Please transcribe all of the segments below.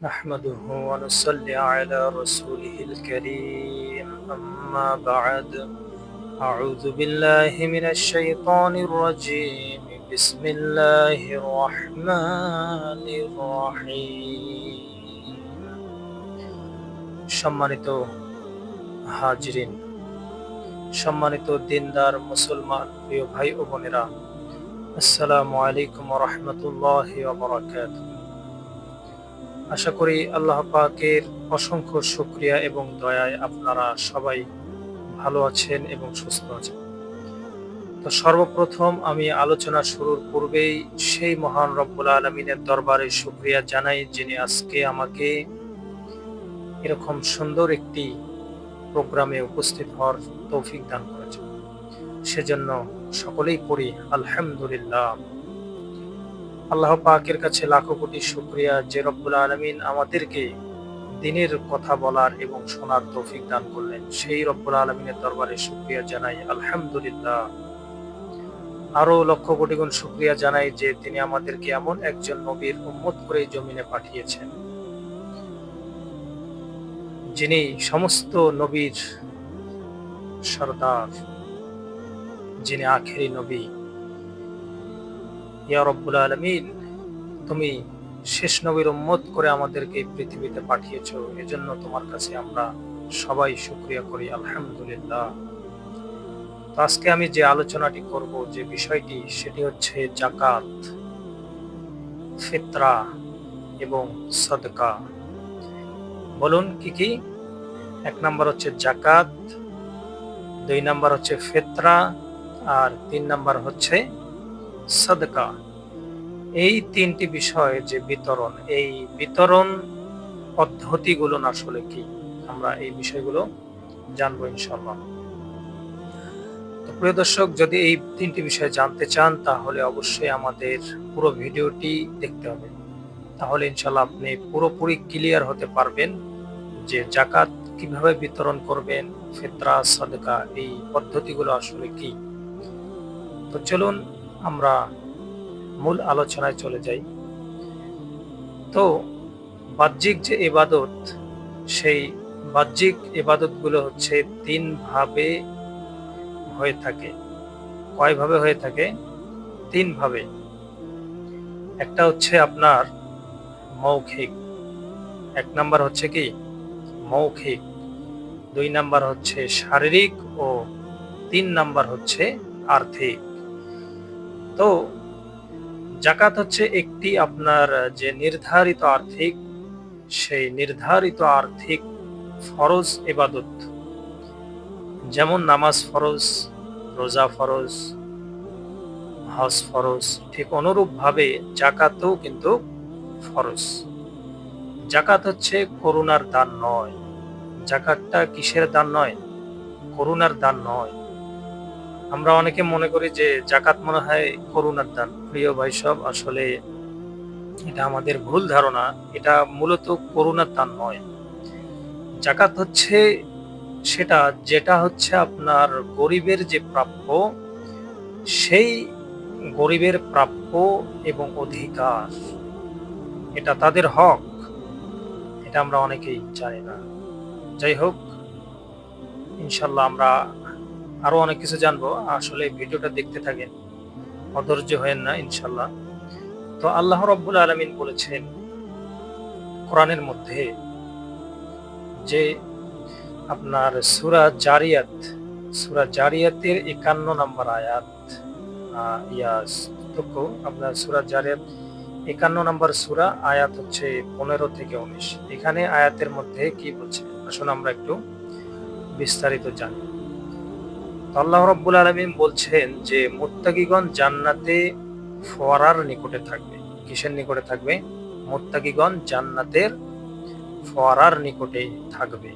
نحمده ونصلي على رسوله الكريم أما بعد أعوذ بالله من الشيطان الرجيم بسم الله الرحمن الرحيم সম্মানিত হাজরিন সম্মানিত দিনদার মুসলমান প্রিয় ভাই ও বোনেরা আসসালামু আলাইকুম রহমতুল্লাহ বারাকাতুহু আশা করি আল্লাহ পাকের অসংখ্য শুক্রিয়া এবং দয়ায় আপনারা সবাই ভালো আছেন এবং সুস্থ আছেন। তো সর্বপ্রথম আমি আলোচনা শুরুর পূর্বেই সেই মহান রব্বুল আলমিনের দরবারে শুক্রিয়া জানাই, যিনি আজকে আমাকে এরকম সুন্দর একটি প্রোগ্রামে উপস্থিত হওয়ার তৌফিক দান করেছেন। সেজন্য সকলেই পড়ি, আলহামদুলিল্লাহ। আল্লাহ পাকের কাছে লাখো কোটি শুক্রিয়া। যে রব্বুল আলমিন আমাদেরকে দিনের কথা বলার এবং শোনার তৌফিক দান করলেন। সেই রব্বুল আলমিনের দরবারে শুক্রিয়া জানাই। আলহামদুলিল্লাহ। আরও লক্ষ কোটি গুণ শুক্রিয়া জানাই যে তিনি আমাদেরকে এমন একজন নবীর উম্মত করে জমিনে পাঠিয়েছেন। যিনি সমস্ত নবীর সর্দার, যিনি আখেরি নবী। ইয়া রব্বুল আলমিন, তুমি শেষ নবীর উম্মত করে আমাদেরকে এই পৃথিবীতে পাঠিয়েছো। এজন্য তোমার কাছে আমরা সবাই শুক্রিয়া করি, আলহামদুলিল্লাহ। আজকে আমি যে আলোচনাটি করব, যে বিষয়টি, সেটি হচ্ছে জাকাত ফিতরা এবং সদকা। বলুন কি কি? এক নাম্বার হচ্ছে জাকাত দুই নাম্বার হচ্ছে ফেতরা, আর তিন নাম্বার হচ্ছে সদকা। এই তিনটি বিষয় যে বিতরণ, এই বিতরণ পদ্ধতিগুলো আসলে কি? আমরা এই বিষয়গুলো জানব ইনশাল্লাহ প্রিয় দর্শক, যদি এই তিনটি বিষয় জানতে চান, তাহলে অবশ্যই আমাদের পুরো ভিডিওটি দেখতে হবে। তাহলে ইনশাল্লাহ আপনি পুরোপুরি ক্লিয়ার হতে পারবেন যে জাকাত কীভাবে বিতরণ করবেন, ফেতরা, সদকা, এই পদ্ধতিগুলো আসলে কি। তো চলুন আমরা মূল আলোচনায় চলে যাই। তো বাহ্যিক যে এবাদত সেই বাহ্যিক এবাদতগুলো হচ্ছে তিন ভাবে হয়ে থাকে। কয় ভাবে হয়ে থাকে? তিন ভাবে একটা হচ্ছে আপনার মৌখিক। এক নাম্বার হচ্ছে কি? মৌখিক। দুই নাম্বার হচ্ছে শারীরিক ও তিন নাম্বার হচ্ছে আর্থিক। তো জাকাত হচ্ছে একটি আপনার যে নির্ধারিত আর্থিক, সেই নির্ধারিত আর্থিক ফরজ এবাদত যেমন নামাজ ফরজ, রোজা ফরজ, হজ ফরজ, ঠিক অনুরূপভাবে জাকাতও কিন্তু ফরজ। জাকাত হচ্ছে করুণার দান নয়। জাকাতটা কিসের দান নয়? করুণার দান নয়। আমরা অনেকে মনে করি যে জাকাত মনে হয় করুণার দান। প্রিয় ভাই সব, আসলে এটা আমাদের ভুল ধারণা। এটা মূলত করুণার দান নয়। জাকাত হচ্ছে সেটা যেটা হচ্ছে আপনার গরিবের যে প্রাপ্য, সেই গরিবের প্রাপ্য এবং অধিকার। এটা তাদের হক। এটা আমরা অনেকেই জানি না। যাই হোক, ইনশাল্লাহ আমরা আরও অনেক কিছু জানব। আসলে ভিডিওটা দেখতে থাকেন, অধৈর্য হয়েন না ইনশাল্লাহ তো আল্লাহ রব্বুল আলমিন বলেছেন, কোরআনের মধ্যে যে আপনার সুরা জারিয়াত, সুরা জারিয়াতের একান্ন নম্বর আয়াত ইয়াস, দুঃখ, আপনার সুরা জারিয়াত একান্ন নম্বর সুরা আয়াত হচ্ছে পনেরো থেকে উনিশ। এখানে আয়াতের মধ্যে কি বলছে? আসুন আমরা একটু বিস্তারিত জানি। আল্লাহ রব্বুল আলমিন বলছেন যে, মোত্তাকিগণ জান্নাতে ফোয়ারার নিকটে থাকবে। কিসের নিকটে থাকবে? মোত্তাকিগণ জান্নাতের ফোয়ারার নিকটে থাকবে।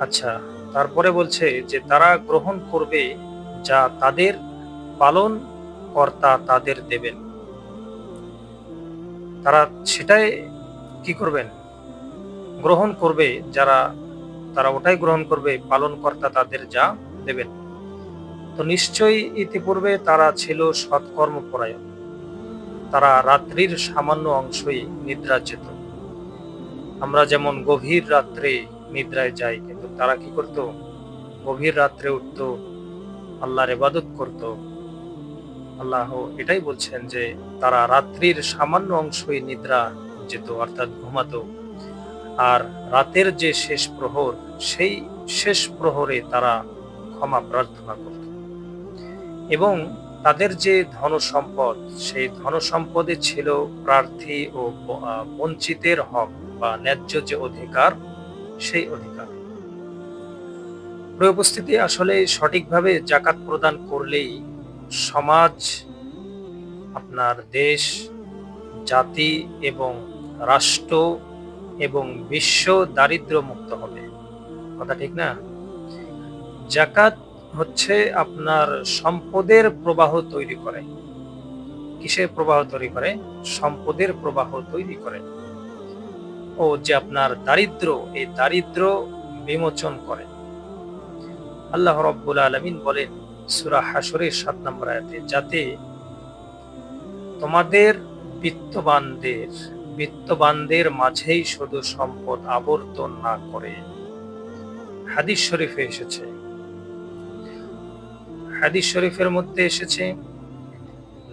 আচ্ছা তারপরে বলছে যে, তারা গ্রহণ করবে যা তাদের পালন কর্তা তাদের দেবেন। তারা সেটাই কি করবেন? গ্রহণ করবে যারা তারা ওটাই গ্রহণ করবে, পালনকর্তা তাদের যা দেবেন। তো নিশ্চয়ই ইতিপূর্বে তারা ছিল সৎকর্ম পরায়ণ তারা রাত্রির সামান্য অংশই নিদ্রা যেত। আমরা যেমন গভীর রাত্রে নিদ্রায় যাই, কিন্তু তারা কি করত? গভীর রাত্রে উঠত, আল্লাহর ইবাদত করত। আল্লাহ এটাই বলছেন যে তারা রাত্রির সামান্য অংশই নিদ্রা যেত, অর্থাৎ ঘুমাতো। আর রাতের যে শেষ প্রহর, সেই শেষ প্রহরে তারা ক্ষমা প্রার্থনা করত। এবং তাদের যে ধন সম্পদ সেই ধন সম্পদে ছিল প্রার্থী ও বঞ্চিতের হক বা ন্যায্য যে অধিকার, সেই অধিকার। উপস্থিতি আসলে সঠিকভাবে জাকাত প্রদান করলেই সমাজ, আপনার দেশ, জাতি এবং রাষ্ট্র এবং বিশ্ব দারিদ্র মুক্ত হবে। কথা ঠিক না? জাকাত হচ্ছে আপনার সম্পদের প্রবাহ তৈরি করে। কিসের প্রবাহ তৈরি করে? সম্পদের প্রবাহ তৈরি করে। ও যে আপনার দারিদ্র এই দারিদ্র বিমোচন করে। আল্লাহ রব্বুল আলমিন বলেন সুরা হাসরের সাত নম্বর আয়াতে, যাতে তোমাদের বিত্তবানদের বিত্তবানদের মাঝেই শুধু সম্পদ আবর্তন না করে। হাদিস শরীফে এসেছে। হাদিস শরীফের মধ্যে এসেছে,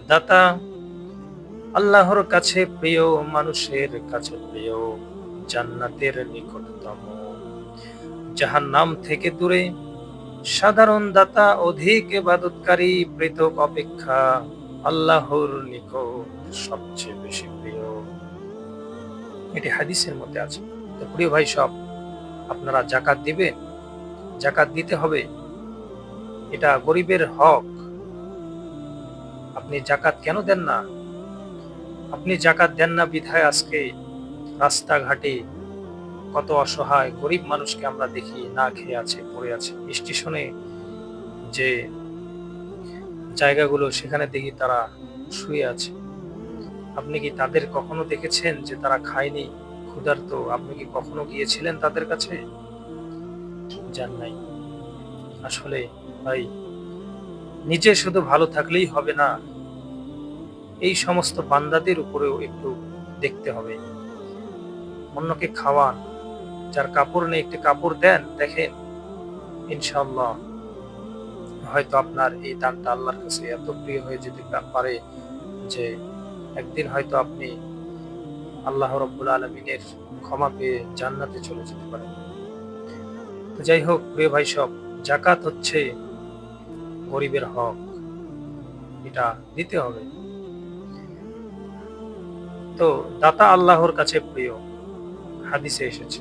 দাতা আল্লাহর কাছে প্রিয়, মানুষের কাছে প্রিয়, জান্নাতের নিকটতম। যাহার নাম থেকে দূরে সাধারণ দাতা, অধিক এবাদতকারী পৃথক অপেক্ষা আল্লাহর নিকট সবচেয়ে বেশি প্রিয়। এটি হাদিসের মধ্যে আছে। তো প্রিয় ভাই, সব আপনারা জাকাত দিবেন জাকাত দিতে হবে। এটা গরিবের হক। আপনি জাকাত কেন দেন না? আপনি জাকাত দেন না বিধায় আজকে রাস্তাঘাটে কত অসহায় গরিব মানুষকে আমরা দেখি না খেয়ে আছে, পড়ে আছে। স্টেশনে যে জায়গাগুলো সেখানে দেখি তারা শুয়ে আছে। আপনি কি তাদের কখনো দেখেছেন যে তারা খায়নি? ক্ষুধার্ত, আপনি কি কখনো গিয়েছিলেন তাদের কাছে? যান নাই। আসলে ভাই, নিজে শুধু ভালো থাকলেই হবে না, এই সমস্ত বান্দাদের উপরেও একটু দেখতে হবে। অন্যকে খাওয়ান, যার কাপড় নেই, একটি কাপড় দেন, দেখেন ইনশাল্লাহ হয়তো আপনার এই দানটা আল্লাহর কাছে এত প্রিয় হয়ে যেতে পারে যে একদিন হয়তো আপনি আল্লাহ রব্বুল আলমিনের ক্ষমা পেয়ে জান্নাতে চলে যেতে পারেন। তো যাই হোক, প্রিয় ভাই সব জাকাত হচ্ছে গরিবের হক। এটা দিতে হবে। তো দাতা আল্লাহর কাছে প্রিয় হাদিসে এসেছে,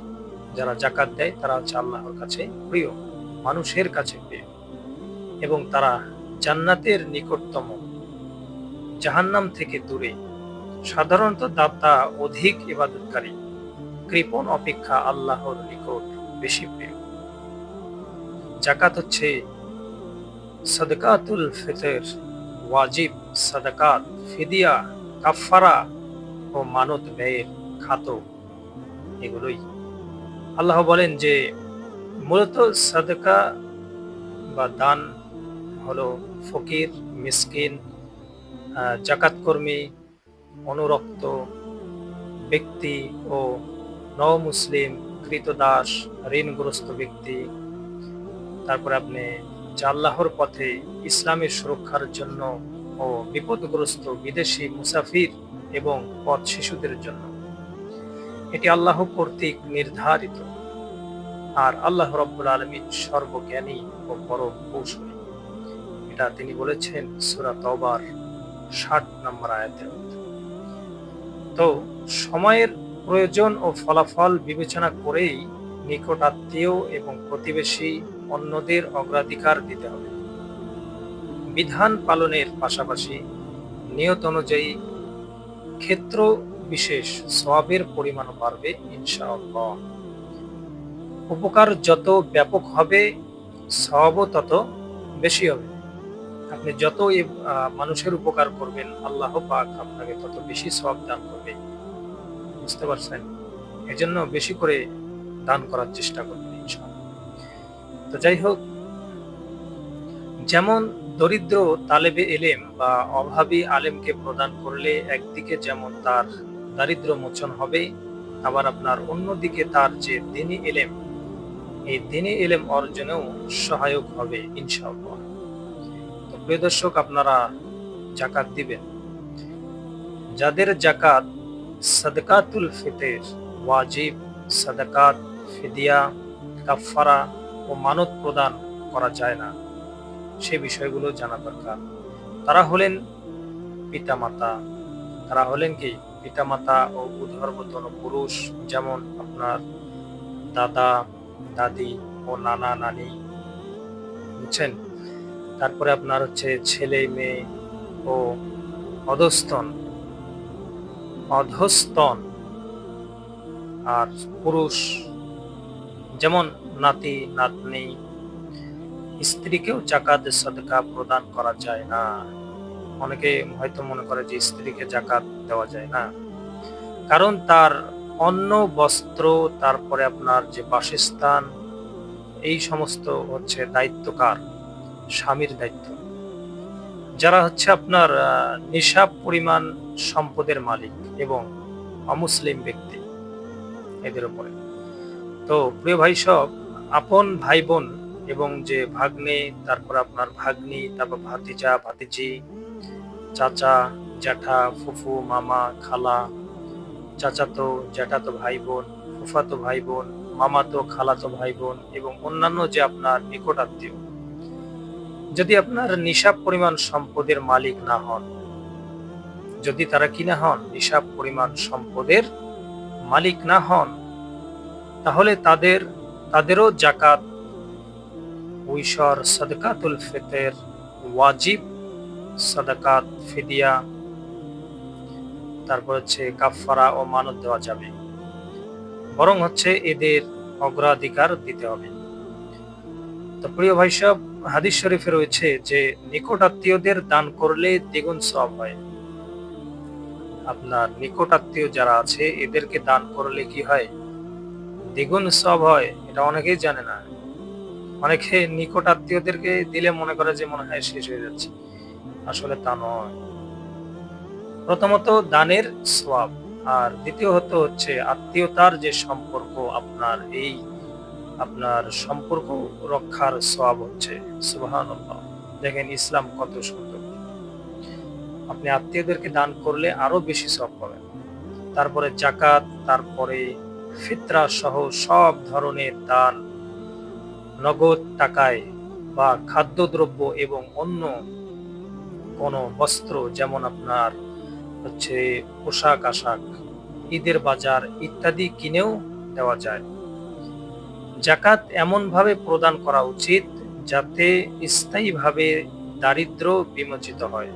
যারা জাকাত দেয় তারা হচ্ছে আল্লাহর কাছে প্রিয়, মানুষের কাছে প্রিয়। এবং তারা জান্নাতের নিকটতম জাহান্নাম থেকে দূরে। সাধারণত দাতা অধিক ইবাদতকারী। কৃপণ অপেক্ষা আল্লাহর নিকট বেশি প্রিয়। জাকাত হচ্ছে সদকাতুল ফিতর, ওয়াজিব সাদাকাত, ফিদিয়া কাফারা ও মানত ব্যয়ের খাত এগুলোই। আল্লাহ বলেন যে, মূলত সাদকা বা দান হলো ফকির, মিসকিন আহ, জাকাত কর্মী অনুরক্ত ব্যক্তি ও নও মুসলিম কৃতদাস ঋণগ্রস্ত ব্যক্তি। তারপরে আপনি জাল্লাহর পথে ইসলামের সুরক্ষার জন্য ও বিপদগ্রস্ত বিদেশি মুসাফির এবং পথ শিশুদের জন্য। এটি আল্লাহ কর্তৃক নির্ধারিত। আর আল্লাহ রব্বুল আলমিন সর্বজ্ঞানী ও পরম কৌশলী। এটা তিনি বলেছেন সুরা তবার ষাট নম্বর আয়াতের মধ্যে। তো সময়ের প্রয়োজন ও ফলাফল বিবেচনা করেই নিকট আত্মীয় এবং প্রতিবেশী অন্যদের অগ্রাধিকার দিতে হবে। বিধান পালনের পাশাপাশি নিয়ত অনুযায়ী ক্ষেত্র বিশেষ সওয়াবের পরিমাণও বাড়বে ইনশাআল্লাহ। উপকার যত ব্যাপক হবে, সওয়াবও তত বেশি হবে। আপনি যত এই, আহ, মানুষের উপকার করবেন আল্লাহ পাক আপনাকে তত বেশি সওয়াব দান করবে। বুঝতে পারছেন? এজন্য বেশি করে দান করার চেষ্টা করবেন তো যাই হোক যেমন দরিদ্র তালেবে এলেম বা অভাবী আলেমকে প্রদান করলে একদিকে যেমন তার দারিদ্র মোচন হবে আবার আপনার অন্যদিকে তার যে দিনী এলেম এই দিনী এলেম অর্জনেও সহায়ক হবে ইনশাআল্লাহ। দর্শক আপনারা জাকাত দিবেন। যাদের জাকাত সাদকাতুল ফিতের, ওয়াজিব, সাদাকাত, ফিদিয়া কাফারা ও মানত প্রদান করা যায় না। সে বিষয়গুলো জানা দরকার। তারা হলেন পিতামাতা। তারা হলেন কি? পিতামাতা ও উদ্ভর্বতন পুরুষ, যেমন আপনার দাদা, দাদি ও নানা, নানি। বুঝছেন? তারপরে আপনার হচ্ছে ছেলে, মেয়ে ও অধস্তন। অধস্তন। আর পুরুষ, যেমন নাতি, নাতনি, স্ত্রীকেও জাকাত, সদকা প্রদান করা যায় না। অনেকে হয়তো মনে করে যে স্ত্রীকে জাকাত দেওয়া যায় না। কারণ তার অন্য বস্ত্র, তারপরে আপনার যে বাসস্থান, এই সমস্ত হচ্ছে দায়িত্বকার। স্বামীর দায়িত্ব। যারা হচ্ছে আপনার নিশাব পরিমাণ সম্পদের মালিক এবং অমুসলিম ব্যক্তি এদের উপরে। তো প্রিয় ভাই সব, আপন ভাই বোন এবং যে ভাগ্নে, তারপর আপনার ভাগ্নি, তারপর ভাতিজা, ভাতিজি, চাচা, জ্যাঠা, ফুফু, মামা, খালা, চাচাতো, জ্যাঠাতো ভাই বোন, ফুফাতো ভাই বোন, মামাতো, খালাতো ভাই বোন এবং অন্যান্য যে আপনার নিকট আত্মীয় যদি আপনার নিসাব পরিমাণ সম্পদের মালিক না হন, যদি তারা কিনা হন নিসাব পরিমাণ সম্পদের মালিক না হন, তাহলে তাদের, তাদেরও জাকাত উইশর সদকাতুল ফিতের, ওয়াজিব সদকাত, ফিদিয়া, তারপর হচ্ছে কাফারা ও মানত দেওয়া যাবে। বরং হচ্ছে এদের অগ্রাধিকার দিতে হবে। তো প্রিয় ভাই সব হাদিস শরীফে রয়েছে যে নিকট আত্মীয়দের দান করলে দ্বিগুণ সব হয়। আপনার নিকট আত্মীয় যারা আছে, এদেরকে দান করলে কি হয়? দ্বিগুণ সব হয়, এটা অনেকেই জানে না। অনেকে নিকট আত্মীয়দেরকে দিলে মনে করে যে, মনে হয় শেষ হয়ে যাচ্ছে। আসলে তা নয়। প্রথমত, দানের সব আর দ্বিতীয়ত হচ্ছে, আত্মীয়তার যে সম্পর্ক, আপনার এই আপনার সম্পর্ক রক্ষার সব হচ্ছে সুবাহান দেখেন ইসলাম কত সুন্দর। আপনি আত্মীয়দেরকে দান করলে আরও বেশি সব পাবেন। তারপরে জাকাত তারপরে ফিতরা সহ সব ধরনের দান, নগদ টাকায় বা খাদ্যদ্রব্য এবং অন্য কোনো বস্ত্র, যেমন আপনার হচ্ছে পোশাক আশাক ঈদের বাজার ইত্যাদি কিনেও দেওয়া যায়। জাকাত এমনভাবে প্রদান করা উচিত যাতে স্থায়ীভাবে দারিদ্র বিমোচিত হয়।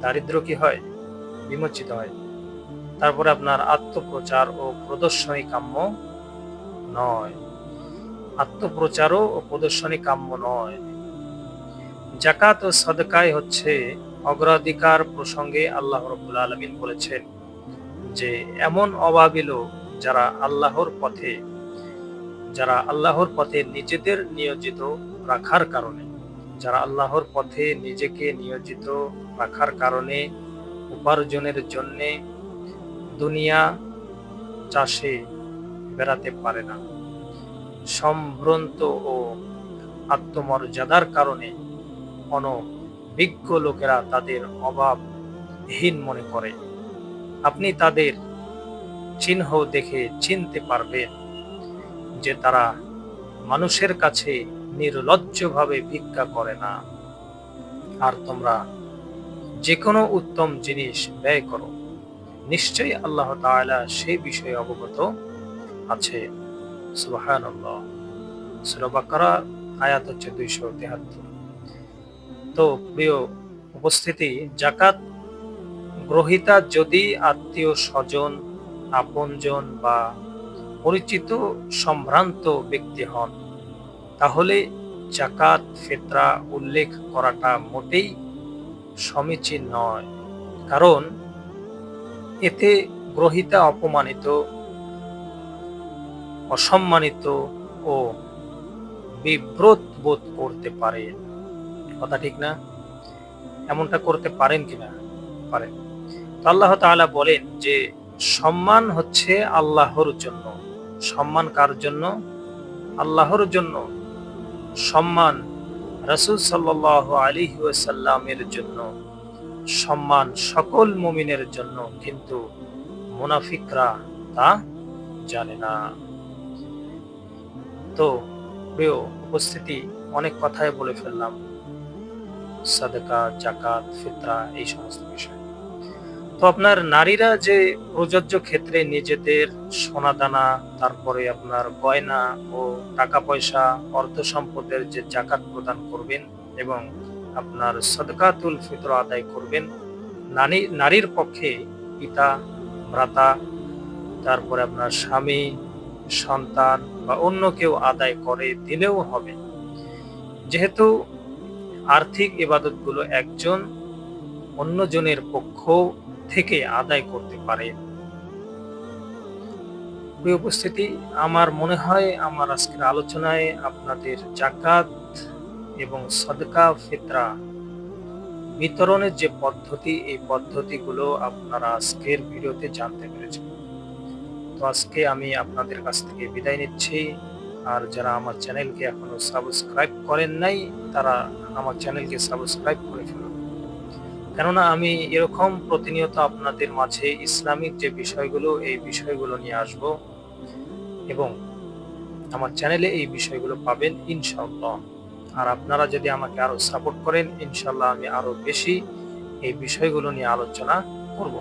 দারিদ্র কি হয়? বিমোচিত হয়। তারপরে আপনার আত্মপ্রচার ও প্রদর্শনী কাম্য নয়। আত্মপ্রচারও ও প্রদর্শনী কাম্য নয়। জাকাত ও সদকায় হচ্ছে অগ্রাধিকার প্রসঙ্গে আল্লাহ রবুল আলমিন বলেছেন যে, এমন অভাবী লোক যারা আল্লাহর পথে যারা আল্লাহর পথে নিজেদের নিয়োজিত রাখার কারণে, যারা আল্লাহর পথে নিজেকে নিয়োজিত রাখার কারণে উপার্জনের জন্যে দুনিয়া চাষে বেড়াতে পারে না। সম্ভ্রান্ত ও আত্মমর্যাদার কারণে অনভিজ্ঞ লোকেরা তাদের অভাবহীন মনে করে। আপনি তাদের চিহ্ন দেখে চিনতে পারবেন। যে তারা মানুষের কাছে নির্লজ্জভাবে ভিক্ষা করে না। আর তোমরা যে কোনো উত্তম জিনিস ব্যয় করো। নিশ্চয়ই আল্লাহ তাআলা সেই বিষয়ে অবগত আছে। সুবাহান সুরবাকারা আয়াত হচ্ছে দুইশো তেহাত্তর। তো প্রিয় উপস্থিতি জাকাত গ্রহিতা যদি আত্মীয় স্বজন, আপনজন বা পরিচিত সম্ভ্রান্ত ব্যক্তি হন। তাহলে জাকাত, ফেতরা উল্লেখ করাটা মোটেই সমীচীন নয়। কারণ এতে গ্রহিতা অপমানিত, অসম্মানিত ও বিব্রত বোধ করতে পারে। কথা ঠিক না? এমনটা করতে পারেন কিনা? পারেন। আল্লাহ তাআলা বলেন যে সম্মান হচ্ছে আল্লাহর জন্য। সম্মান কার জন্য? আল্লাহর জন্য। সম্মান রাসূল সাল্লাল্লাহু আলাইহি ওয়াসাল্লামের জন্য। সম্মান সকল মুমিনের জন্য, কিন্তু মুনাফিকরা তা জানে না। তো, প্রিয় উপস্থিতি, অনেক কথাই বলে ফেললাম। সাদকা, জাকাত, ফিতরা, এই সমস্ত বিষয়। তো আপনার নারীরা যে প্রযোজ্য ক্ষেত্রে নিজেদের সোনাদানা, তারপরে আপনার গয়না ও টাকা পয়সা অর্থ সম্পদের যে জাকাত প্রদান করবেন এবং আপনার সদকাতুল ফিতর আদায় করবেন, নারী, নারীর পক্ষে পিতা, ভ্রাতা, তারপরে আপনার স্বামী, সন্তান বা অন্য কেউ আদায় করে দিলেও হবে। যেহেতু আর্থিক ইবাদতগুলো একজন অন্যজনের পক্ষ থেকে আদায় করতে পারে। প্রিয় উপস্থিতি, আমার মনে হয় আমার আজকের আলোচনায় আপনাদের জাকাত এবং সদকা, ফিতরা বিতরণের যে পদ্ধতি, এই পদ্ধতিগুলো আপনারা আজকের ভিডিওতে জানতে পেরেছেন। তো আজকে আমি আপনাদের কাছ থেকে বিদায় নিচ্ছি। আর যারা আমার চ্যানেলকে এখনও সাবস্ক্রাইব করেন নাই, তারা আমার চ্যানেলকে সাবস্ক্রাইব করে ফেলুন। কেননা আমি এরকম প্রতিনিয়ত আপনাদের মাঝে ইসলামিক যে বিষয়গুলো, এই বিষয়গুলো নিয়ে আসব এবং আমার চ্যানেলে এই বিষয়গুলো পাবেন ইনশাআল্লাহ। আর আপনারা যদি আমাকে আরও সাপোর্ট করেন ইনশাল্লাহ আমি আরও বেশি এই বিষয়গুলো নিয়ে আলোচনা করব।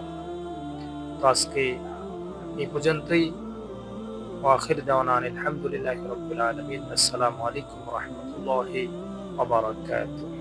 তো আজকে এই পর্যন্তই। ওয়াখির দাওয়ানা আলহামদুলিল্লাহ রবিল আসসালামু আলাইকুম রহমতুল্লাহ ওবরাকাতুহ